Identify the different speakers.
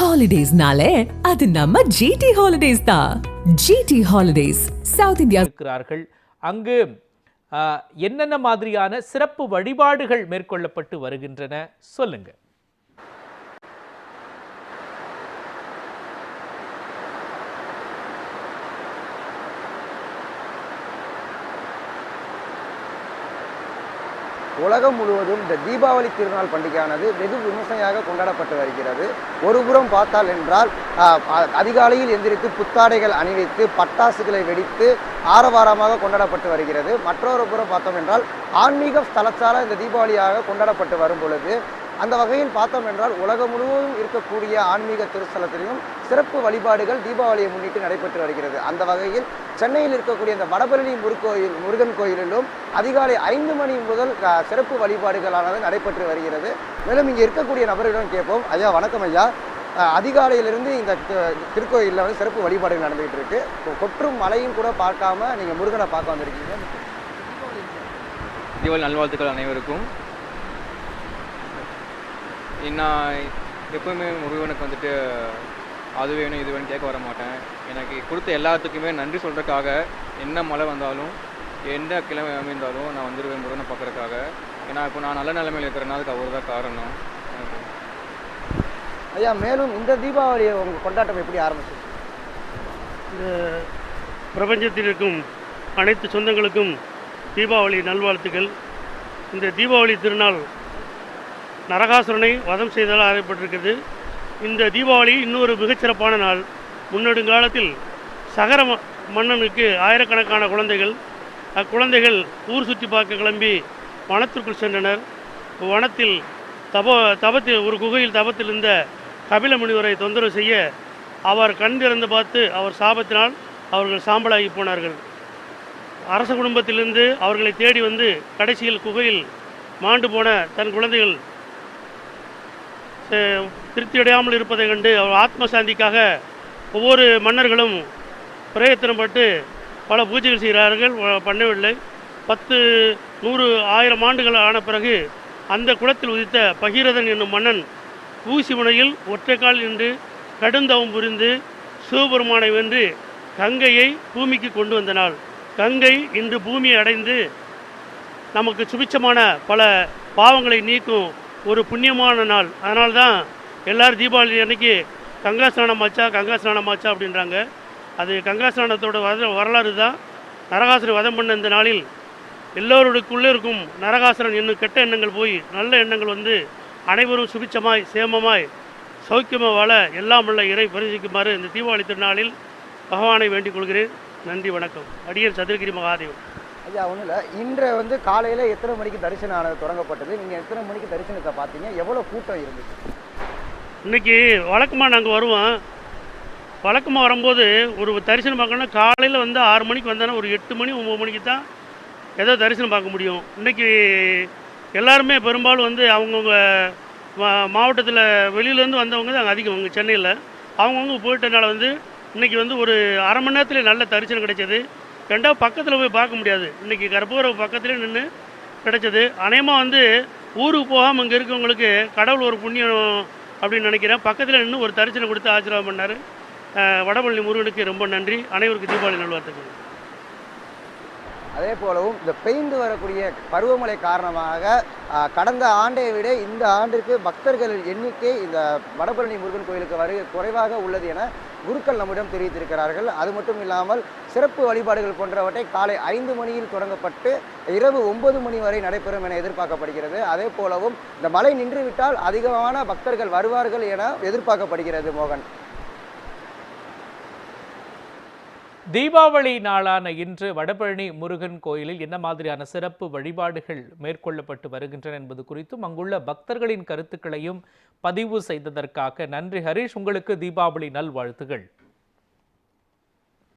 Speaker 1: ஹாலிடேஸ்னாலே அது நம்ம ஜிடி ஹாலிடேஸ் தான். ஜிடி ஹாலிடேஸ் சவுத் இந்தியா
Speaker 2: இருக்கிறார்கள். அங்கு என்னென்ன மாதிரியான சிறப்பு வழிபாடுகள் மேற்கொள்ளப்பட்டு வருகின்றன? சொல்லுங்கள்
Speaker 3: உலகம் முழுவதும் இந்த தீபாவளி திருநாள் பண்டிகையானது வெகு விமர்சையாக கொண்டாடப்பட்டு வருகிறது. ஒருபுறம் பார்த்தால் என்றால் அதிகாலையில் எந்திரித்து புத்தாடைகள் அணிவித்து பட்டாசுகளை வெடித்து ஆரவாரமாக கொண்டாடப்பட்டு வருகிறது. மற்றொரு புறம் பார்த்தோம் என்றால் ஆன்மீக ஸ்தலத்தால் இந்த தீபாவளியாக கொண்டாடப்பட்டு வரும் பொழுது அந்த வகையில் பார்த்தோம் என்றால் உலகம் முழுவதும் இருக்கக்கூடிய ஆன்மீக திருஸ்தலத்திலையும் சிறப்பு வழிபாடுகள் தீபாவளியை முன்னிட்டு நடைபெற்று வருகிறது. அந்த வகையில் சென்னையில் இருக்கக்கூடிய இந்த வடபழனி முருகோயில் முருகன் கோயிலிலும் அதிகாலை ஐந்து மணி முதல் சிறப்பு வழிபாடுகளானது நடைபெற்று வருகிறது. மேலும் இங்கே இருக்கக்கூடிய நபர்களிடம் கேட்போம். ஐயா வணக்கம் ஐயா. அதிகாலையிலிருந்து இந்த திருக்கோயிலில் வந்து சிறப்பு வழிபாடுகள் நடந்துகிட்டு இருக்கு. கொற்றும் மலையும் கூட பார்க்காம நீங்கள் முருகனை பார்க்க வந்திருக்கீங்க.
Speaker 4: தீபாவளி நல்வாழ்த்துக்கள் அனைவருக்கும் நான் எப்பவுமே முருகனுக்கு வந்துட்டு அது வேணும் இது வேணும் கேட்க வர மாட்டேன். எனக்கு கொடுத்த எல்லாத்துக்குமே நன்றி சொல்கிறதுக்காக என்ன மழை வந்தாலும் எந்த கிழமை அமைந்தாலும் நான் வந்துடுவேன் முருகனை பார்க்கறதுக்காக. ஏன்னா இப்போ நான் நல்ல நிலைமையில் இருக்கிறேன்னா அதுக்கு அவர் தான் காரணம். எனக்கு
Speaker 3: ஐயா மேலும் இந்த தீபாவளியை உங்கள் கொண்டாட்டம் எப்படி ஆரம்பிச்சு
Speaker 5: இந்த பிரபஞ்சத்தில் இருக்கும் அனைத்து சொந்தங்களுக்கும் தீபாவளி நல்வாழ்த்துக்கள். இந்த தீபாவளி திருநாள் நரகாசுரனை வதம் செய்ததால் அறியப்பட்டிருக்கிறது இந்த தீபாவளி இன்னொரு மிகச்சிறப்பான நாள். முன்னெடுங்காலத்தில் சகர ம- மன்னனுக்கு ஆயிரக்கணக்கான குழந்தைகள் அக்குழந்தைகள் ஊர் சுற்றி பார்க்க கிளம்பி வனத்திற்குள் சென்றனர். வனத்தில் தப தபத்தில் ஒரு குகையில் தபத்தில் இருந்த கபில முனிவரை தொந்தரவு செய்ய அவர் கண் திறந்து பார்த்து அவர் சாபத்தினால் அவர்கள் சாம்பலாகி போனார்கள். அரச குடும்பத்திலிருந்து அவர்களை தேடி வந்து கடைசியில் குகையில் மாண்டு போன தன் குழந்தைகள் திருப்தியடையாமல் இருப்பதை கண்டு அவர் ஆத்ம சாந்திக்காக ஒவ்வொரு மன்னர்களும் பிரயத்தனப்பட்டு பல பூஜைகள் செய்கிறார்கள். பண்ணவில்லை. பத்து நூறு ஆயிரம் ஆண்டுகள் ஆன பிறகு அந்த குளத்தில் உதித்த பகீரதன் என்னும் மன்னன் ஊசி முனையில் ஒற்றைக்கால் நின்று கடுந்தவம் புரிந்து சிவபெருமானை வென்று கங்கையை பூமிக்கு கொண்டு வந்த நாள் கங்கை இன்று பூமியை அடைந்து நமக்கு சுபிச்சமான பல பாவங்களை நீக்கும் ஒரு புண்ணியமான நாள். அதனால தான் எல்லாரும் தீபாவளி அன்னைக்கு கங்கா ஸ்நானம் ஆச்சா கங்கா ஸ்நானம் ஆச்சா அப்படின்றாங்க. அது கங்கா ஸ்நானத்தோட வர வரலாறு தான். நரகாசுரன் வதம் பண்ண இந்த நாளில் எல்லோருக்குள்ளே இருக்கும் நரகாசுரன் என்னும் கெட்ட எண்ணங்கள் போய் நல்ல எண்ணங்கள் வந்து அனைவரும் சுபிச்சமாய் சேமமாய் சௌக்கியமாக வாழ எல்லாம் உள்ள இறை பரிசிக்குமாறு இந்த தீபாவளி திருநாளில் பகவானை வேண்டிக் கொள்கிறேன். நன்றி வணக்கம். அடியர் சதுரகிரி மகாதேவன்.
Speaker 3: ஐயா ஒன்றும் இல்லை. இன்று வந்து காலையில் எத்தனை மணிக்கு தரிசனம் ஆனது தொடங்கப்பட்டது? நீங்கள் எத்தனை மணிக்கு தரிசனத்தை பார்த்தீங்க? எவ்வளோ கூட்டம் இருந்துச்சு?
Speaker 5: இன்னைக்கு வழக்கமாக நாங்கள் வருவோம். வழக்கமாக வரும்போது ஒரு தரிசனம் பார்க்கணும்னா காலையில் வந்து ஆறு மணிக்கு வந்தோன்னா ஒரு எட்டு மணி ஒம்பது மணிக்கு தான் ஏதோ தரிசனம் பார்க்க முடியும். இன்னைக்கு எல்லாருமே பெரும்பாலும் வந்து அவங்கவுங்க மா மாவட்டத்தில் வெளியிலேருந்து வந்தவங்க தான் அங்கே அதிகம் சென்னையில். அவங்கவுங்க போயிட்டனால வந்து இன்னைக்கு வந்து ஒரு அரை மணி நேரத்தில் நல்ல தரிசனம் கிடைச்சது. ரெண்டாவது பக்கத்தில் போய் பார்க்க முடியாது. இன்னைக்கு கற்பூர பக்கத்துலேயே நின்று கிடைச்சது. அநேகமாக வந்து ஊருக்கு போகாமல் இங்கே இருக்கவங்களுக்கு கடவுள் ஒரு புண்ணியம் அப்படின்னு நினைக்கிறேன். பக்கத்தில் நின்று ஒரு தரிசனம் கொடுத்து ஆசீர்வாதம் பண்ணார். வடபழனி முருகனுக்கு ரொம்ப நன்றி. அனைவருக்கும் தீபாவளி நல்வாழ்த்துக்கள்.
Speaker 3: அதே போலவும் இந்த பெய்ந்து வரக்கூடிய பருவமழை காரணமாக கடந்த ஆண்டை விட இந்த ஆண்டிற்கு பக்தர்கள் எண்ணிக்கை இந்த வடபழனி முருகன் கோயிலுக்கு வருகை குறைவாக உள்ளது என குருக்கள் நம்மிடம் தெரிவித்திருக்கிறார்கள். அது மட்டும் இல்லாமல் சிறப்பு வழிபாடுகள் போன்றவற்றை காலை ஐந்து மணியில் தொடங்கப்பட்டு இரவு ஒன்பது மணி வரை நடைபெறும் என எதிர்பார்க்கப்படுகிறது. அதே போலவும் இந்த மழை நின்றுவிட்டால் அதிகமான பக்தர்கள் வருவார்கள் என எதிர்பார்க்கப்படுகிறது மோகன்.
Speaker 2: தீபாவளி நாளான இன்று வடபழனி முருகன் கோயிலில் என்ன மாதிரியான சிறப்பு வழிபாடுகள் மேற்கொள்ளப்பட்டு வருகின்றன என்பது குறித்தும் அங்குள்ள பக்தர்களின் கருத்துக்களையும் பதிவு செய்ததற்காக நன்றி ஹரீஷ் உங்களுக்கு தீபாவளி நல்வாழ்த்துகள்.